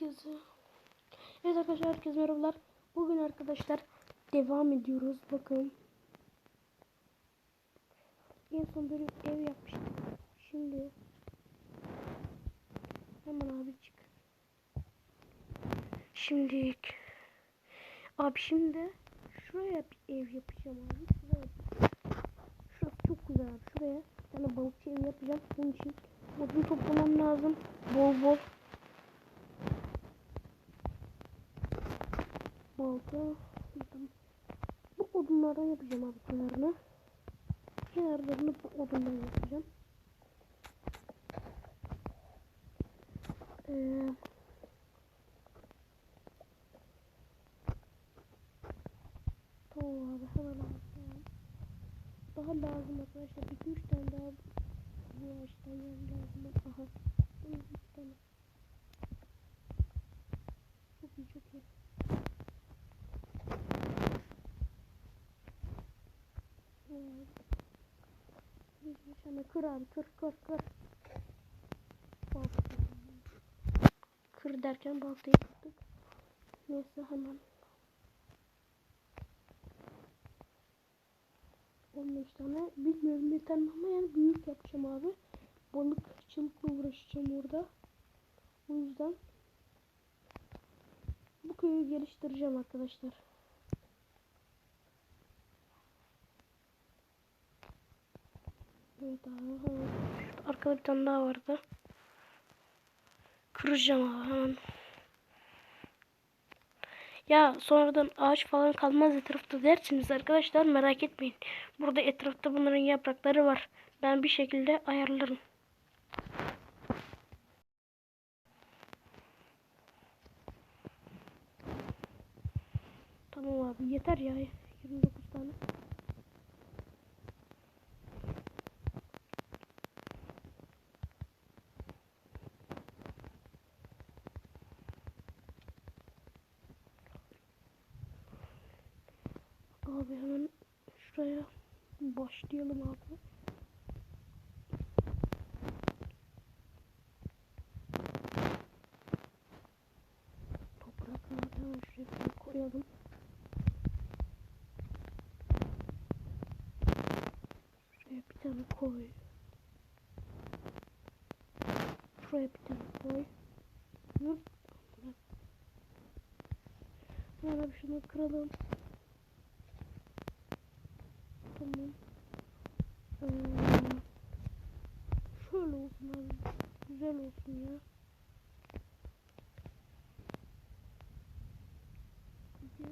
herkese. Evet arkadaşlar herkese merhabalar. Bugün arkadaşlar devam ediyoruz. Bakın. En son böyle ev yapmıştık. Şimdi hemen abi çık. Şimdi abi şimdi şuraya bir ev yapacağım abi. Şuraya. Şurası çok güzel abi. Şuraya bir tane balıkçı ev yapacağım. Bunun için odun toplamam lazım. Bol bol. Balta. Bu odunlardan yapacağım abi kenarını. Kenarlarını bu odundan yapacağım. Ee, tamam abi hemen abi. Daha lazım arkadaşlar. 2-3 tane daha bu ağaçtan lazım. Aha. Bunun bir tane. Çok iyi çok iyi. Kır abi kır kır kır. Balta. Kır derken baltayı kırdık. Neyse hemen. 15 tane bilmiyorum bir tane ama yani büyük yapacağım abi. Balıkçılıkla uğraşacağım orada. O yüzden bu köyü geliştireceğim arkadaşlar. Evet abi hemen. Şurada arkada bir tane daha vardı. Kıracağım abi hemen. Ya sonradan ağaç falan kalmaz etrafta dersiniz arkadaşlar merak etmeyin. Burada etrafta bunların yaprakları var. Ben bir şekilde ayarlarım. Tamam abi yeter ya 29 tane. Abi hemen şuraya başlayalım abi. Toprakları hemen şuraya bir koyalım. Şuraya bir tane koy. Şuraya bir tane koy. Dur. Hemen şunu kıralım. Tamam. Ee, şöyle olsun abi. Güzel olsun ya. Hadi.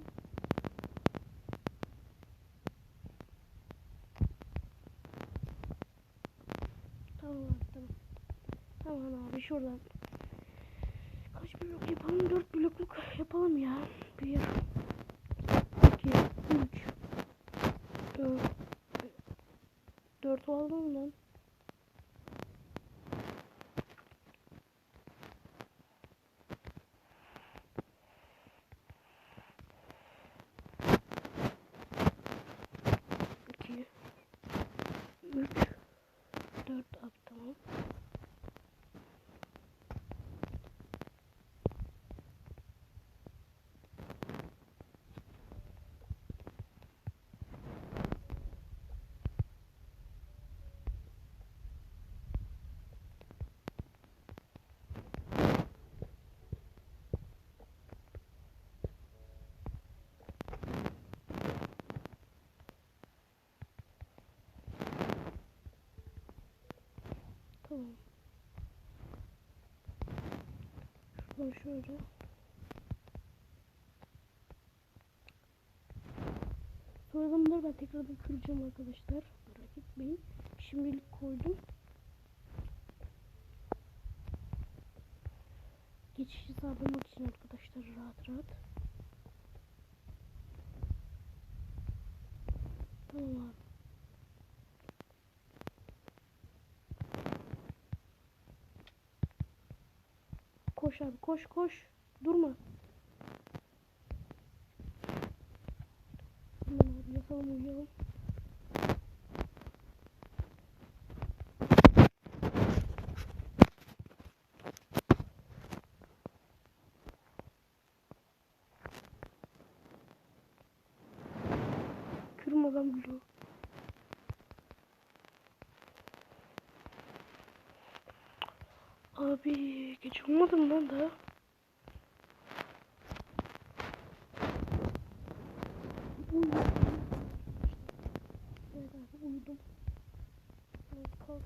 Tamam abi tamam. Tamam abi şuradan. Kaç blok yapalım? Dört blokluk yapalım ya. Bir, iki, üç, dört. Dört oldu mu lan? İki, üç, dört abi tamam. Tamam. Şuradan şöyle. Sonradan bunları ben tekrardan kıracağım arkadaşlar. Merak etmeyin. Şimdilik koydum. Geçişi sağlamak için arkadaşlar rahat rahat. abi koş koş. Durma. Yatalım uyuyalım. Kırmadan gülüyor. Abi mı lan daha? Uyudum. Evet kalk.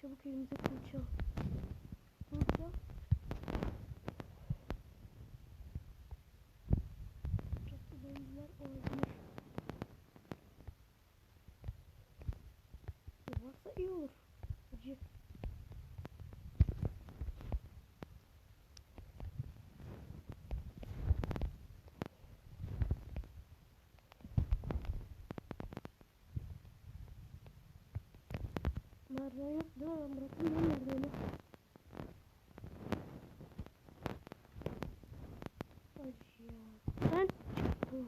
Çabuk elimize kılıç al. Burada. Çok zombiler olabilir. Varsa iyi olur. Acı. Yok mi? Ben bıraktım değil ya. Ben çıktım.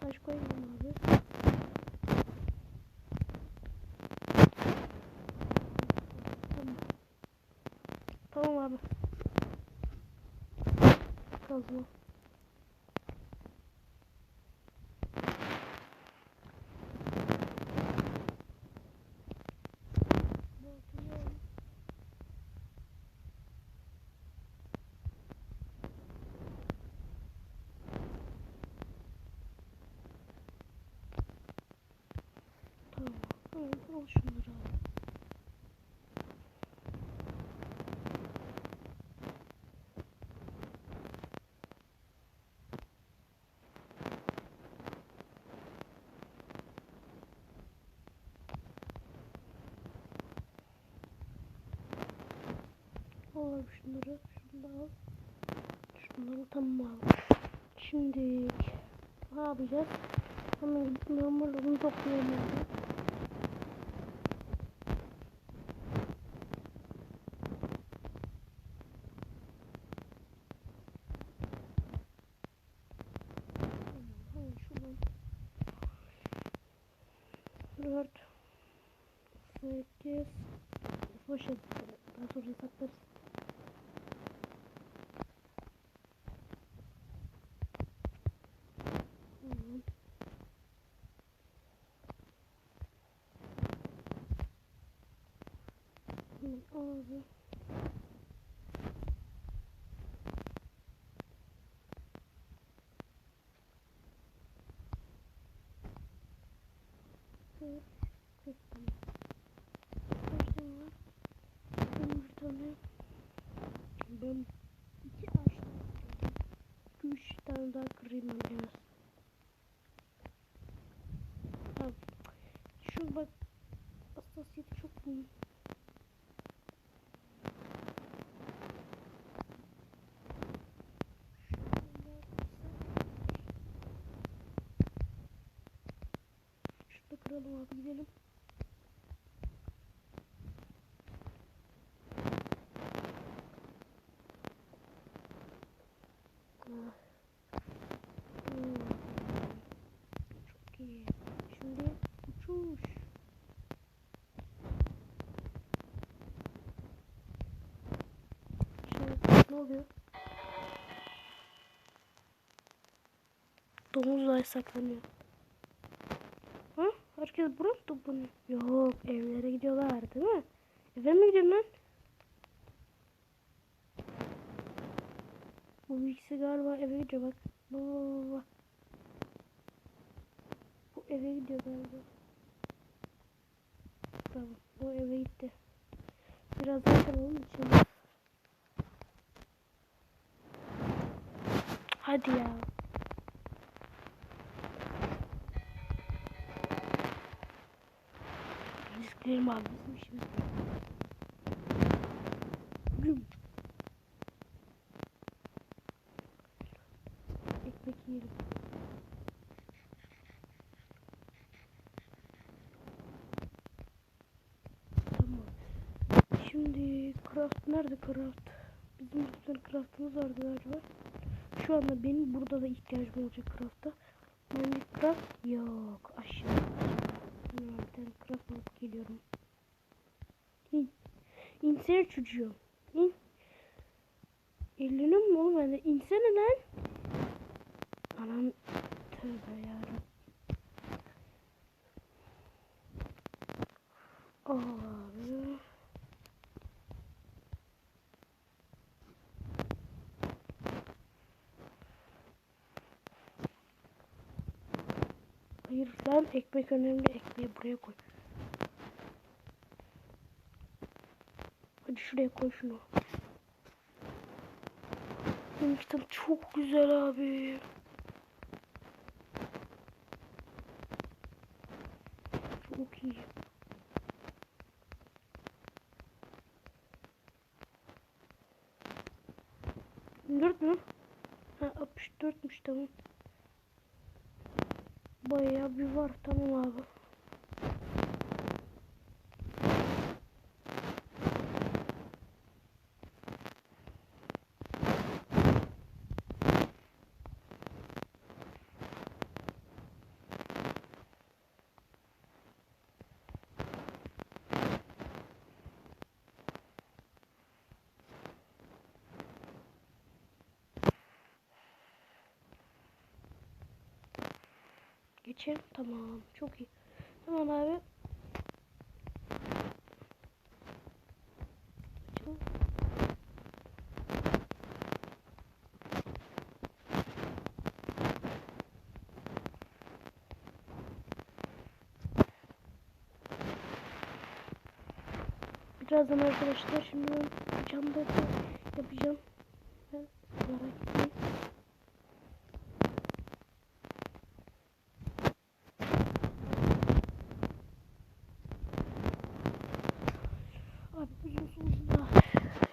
Taş abi. Tamam. Tamam abi. Kazma. Bakıyorum. Tamam. Tamam. Al şunları abi. Al şunları. Şunu da al. Şunları tamam al. Şimdi ne yapacağız? Hemen gidip memurlarını toplayalım. Dört. Sekiz. Poşet. Daha sonra saklarız. Tamam. Hemen al abi. Evet. Kırk tane. Kaç tane var? Benim bir tane. Ben iki ağaç Üç tane daha kırayım ben en az. Tamam. Şu bak hassasiyeti çok büyük. Şurada kıralım abi gidelim. Ah. Hmm. Çok iyi. Şimdi uçuş. Şimdi ne oluyor? Domuzlar saklanıyor. Ha? Herkes buraya mı toplanıyor? Yok evlere gidiyorlar değil mi? Eve mi gidiyorsun lan? Bu ikisi galiba eve gidiyor bak. Bak bak. Bu eve gidiyor galiba. Tamam o eve gitti. Biraz daha kalalım içinde. Hadi ya. Risklerim abi bizim. Güm. Ekmek yiyelim. Tamam. Şimdi craft nerede craft? Bizim bir tane craftımız vardı galiba. Şu anda benim burada da ihtiyacım olacak craft'a. Craft yok. Aşağı. Bir tane craft alıp geliyorum. İn. İnsene çocuğum. İn. Elinin mi oğlum bende? İnsene lan. Anam tövbe yarabbim. Abi. Hayır lan ekmek önemli. Ekmeği buraya koy. Hadi şuraya koy şunu. Benim kitap çok güzel abi. Çok iyi. Dört mü? Ha 64'müş tamam. Bayağı bir var tamam abi. Geçelim tamam çok iyi. Tamam abi. Birazdan arkadaşlar şimdi camda yapacağım. Ben merak etmeyin.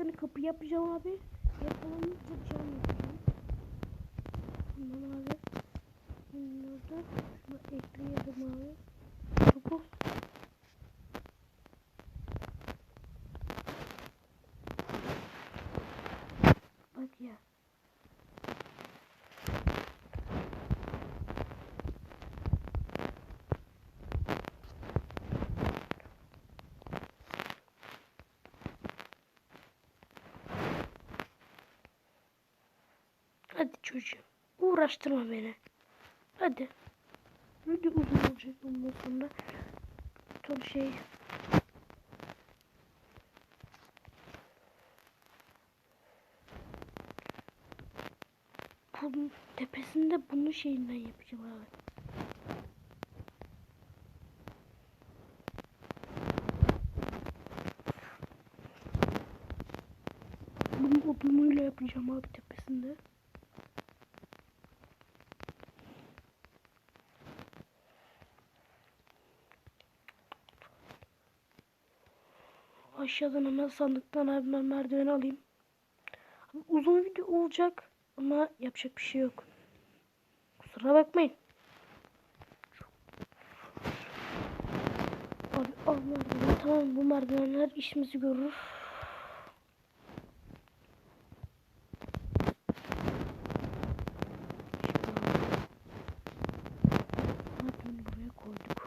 Tane kapı yapacağım abi. Yapalım cam yapacağım. Tamam abi. Şimdi orada şunu ekleyelim abi. Çok Bak ya. Hadi çocuğum. Uğraştırma beni. Hadi. Video uzun olacak bundan sonra. Son şey. Bunun tepesinde bunu şeyinden yapacağım abi. Bunu odunuyla yapacağım abi tepesinde. Aşağıdan hemen sandıktan ben merdiven alayım. Abi uzun video olacak ama yapacak bir şey yok. Kusura bakmayın. Abi al merdiven tamam bu merdivenler işimizi görür. Merdiveni buraya koyduk.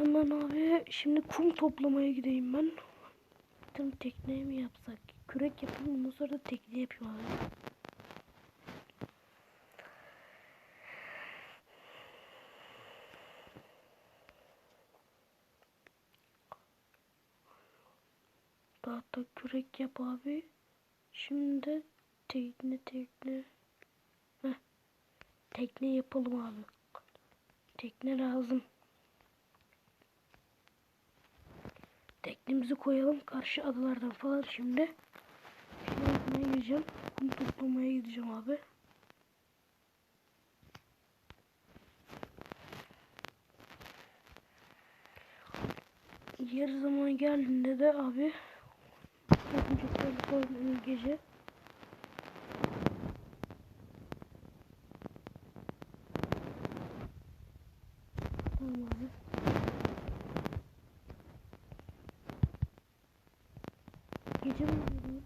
Hemen abi şimdi kum toplamaya gideyim ben. Tam tekneye mi yapsak? Kürek yapayım ondan sonra da tekne yapayım abi. Tahta kürek yap abi. Şimdi tekne tekne. Heh. Tekne yapalım abi. Tekne lazım. Teknemizi koyalım karşı adalardan falan şimdi. Yapmaya gideceğim. Kum toplamaya gideceğim abi. Yer zaman geldiğinde de abi yapacakları falan gece Tamam abi. Gece mi oluyor?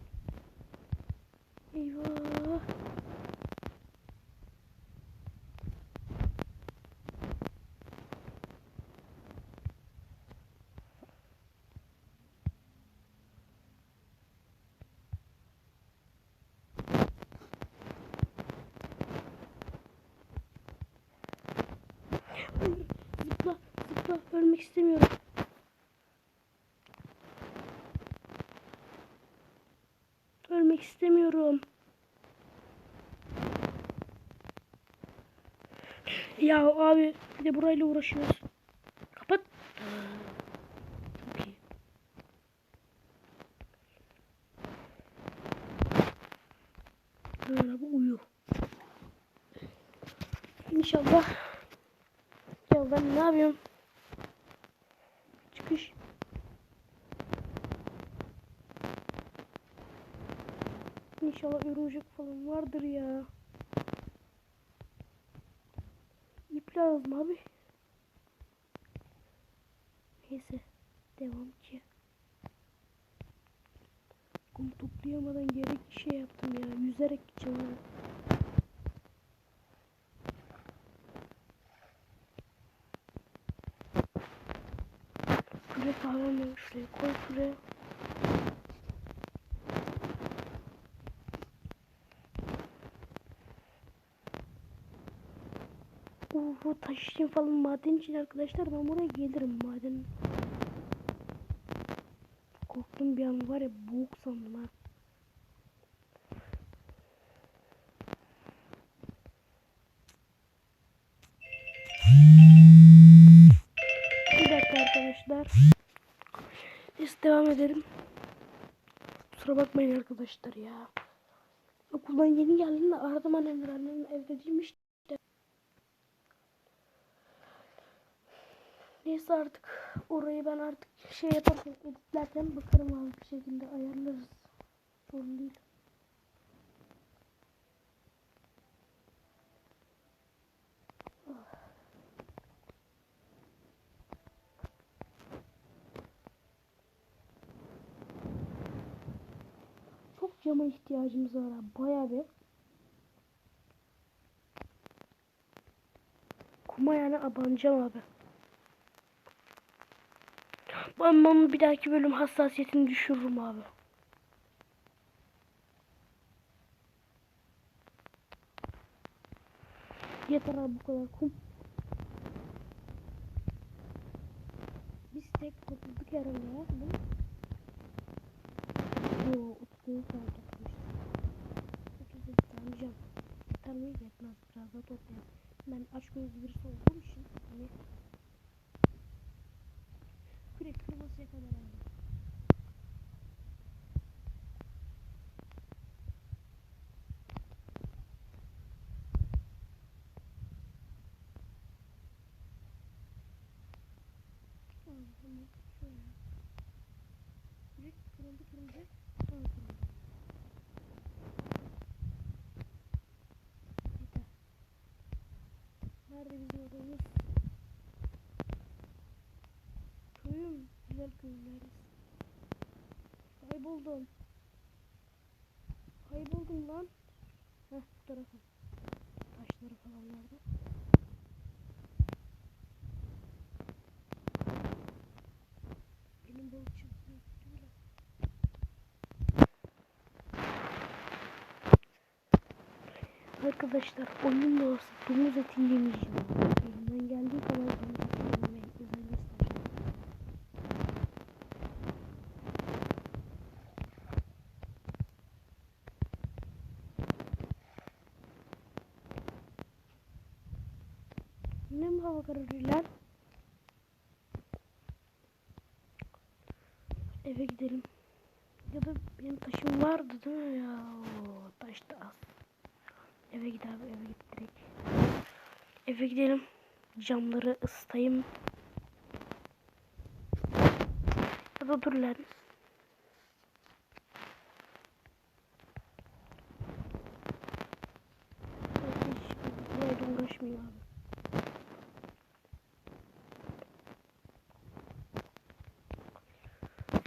Eyvah. Zıpla, zıpla. Ölmek istemiyorum. Ölmek istemiyorum. Ya abi bir de burayla uğraşıyoruz. Kapat. Çok iyi. Böyle bu uyu. İnşallah. Ya ben ne yapıyorum? Çıkış. İnşallah örümcek falan vardır ya. İp lazım abi. Neyse. Devam ki. Kum toplayamadan gerek şey yaptım ya. Yüzerek gideceğim abi. Şuraya kahvemi şuraya koy şuraya. Uuu taş için falan maden için arkadaşlar ben buraya gelirim maden. Korktum bir an var ya boğuk sandım ha. Bir dakika arkadaşlar. Biz devam edelim. Kusura bakmayın arkadaşlar ya. Okuldan yeni geldim de aradım annemler annem evde değilmiş. Neyse artık orayı ben artık şey yaparken editlerken bakarım abi bir şekilde ayarlarız. Sorun değil. Çok cama ihtiyacımız var abi. Bayağı bir. Kuma yani abanacağım abi. Bunun bir dahaki bölüm hassasiyetini düşürürüm abi. Yeter abi bu kadar kum. Biz tek topladık herhalde ya. Değil mi? Oo, 30 tane toplamışız. 37 tane? Yetmez. Biraz daha toplayalım. Ben aç gözlü birisi olduğum için hani kürek kırmasıya kadar aldım. Tamam, tamam. Şöyle. Kürek kırıldı kırılacak. Sonra kırıldı. Yeter. Nerede bizim odamız? Köyüm. Güzel neredesin? Kayboldum. Kayboldum lan. Heh bu tarafa. Taşları falan nerede? tane balıkçı bile. Arkadaşlar oyun doğası domuz eti yemeyeceğim. Elimden geldiği kadar domuz eti yememeye özen göstereceğim. Yine mi hava kararıyor lan? Eve gidelim. Ya da benim taşım vardı değil mi ya? Oo, taş da az. Eve git abi eve git direkt. Eve gidelim. Camları ısıtayım. Ya da dur lan.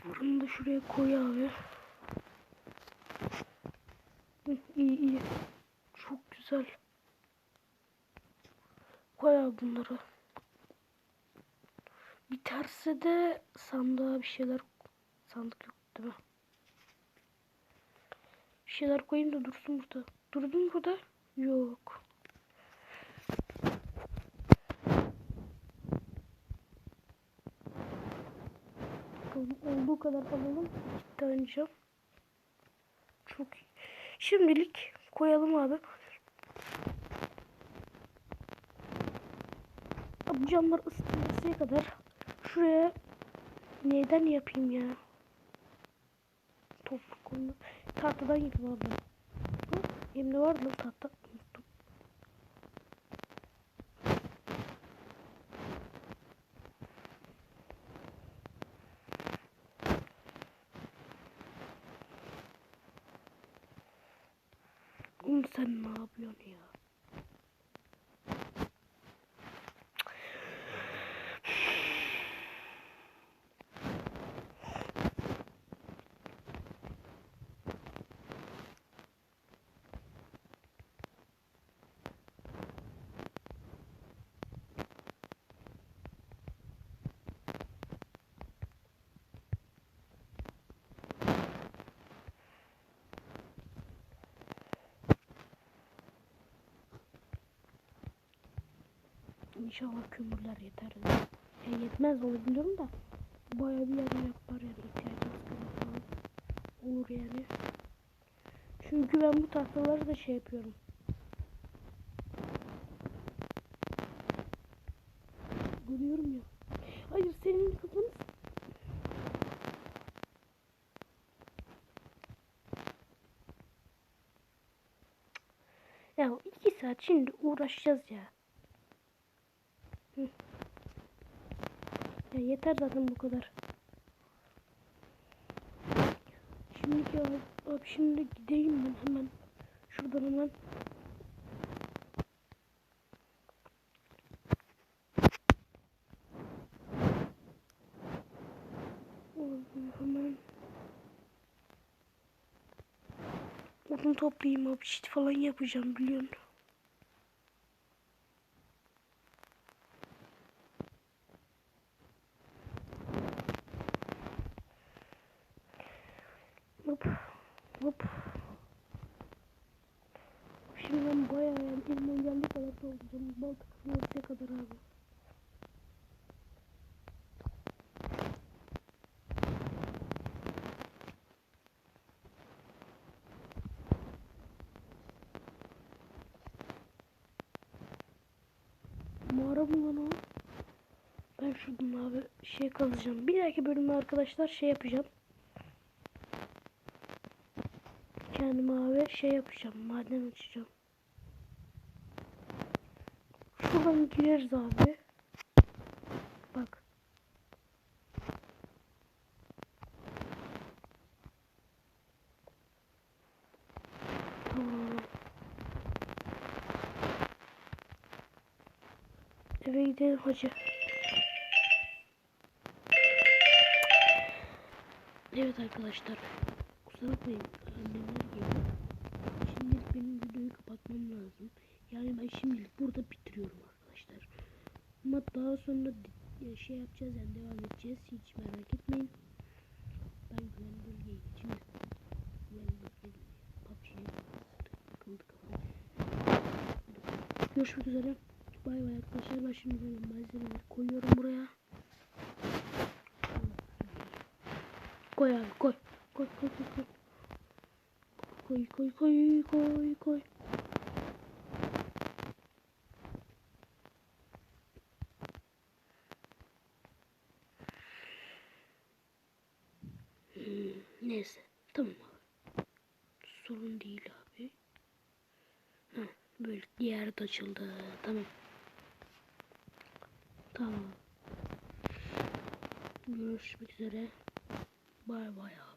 Fırını da şuraya koy abi. İyi iyi. Çok güzel. Bunları. Biterse de sandığa bir şeyler sandık yok değil mi? Bir şeyler koyayım da dursun burada. Durdu mu burada? Yok. Bakalım olduğu kadar alalım. Tane cam. Çok iyi. Şimdilik koyalım abi. Bu camlar ısıtılmasına kadar şuraya neyden yapayım ya? Toprak konu. Tahtadan abi. Hı? Elimde var lan tahta. Unuttum. Oğlum sen ne yapıyorsun ya? İnşallah kömürler yeter. Ya yetmez onu da bayağı bir yer yapar yani ihtiyacımız kadar falan olur yani. Çünkü ben bu tahtaları da şey yapıyorum. Görüyorum ya. Hayır senin kafanı Ya iki saat şimdi uğraşacağız ya. Ya yeter zaten bu kadar. Şimdi ya abi şimdi gideyim ben hemen. Şuradan hemen. Hemen. Odun toplayayım abi çit falan yapacağım biliyorsun. Hop. Hop. Şimdi ben bayağı yani elimden geldiği kadar dolduracağım. Bal takımı kadar abi. Mağara mı lan o? Ben şuradan abi şey kazacağım. Bir dahaki bölümde arkadaşlar şey yapacağım. Kendime abi şey yapacağım. Maden açacağım. Şuradan gireriz abi. Bak. Tamam. Eve gidelim hacı. Evet arkadaşlar. Kusura bakmayın. Annemler geliyor. Şimdilik benim videoyu kapatmam lazım. Yani ben şimdilik burada bitiriyorum arkadaşlar. Ama daha sonra şey yapacağız yani devam edeceğiz. Hiç merak etmeyin. Ben güven bölgeye geçeyim. Güven bölgeye PUBG'ye Görüşmek üzere. Bay bay arkadaşlar. Ben şimdi böyle malzemeleri koyuyorum buraya. Koy abi koy. Koy koy koy koy. Koy koy koy koy koy. Hmm, neyse tamam. Sorun değil abi. Ha, böyle diğer de açıldı. Tamam. Tamam. Görüşmek üzere. Bay bay abi.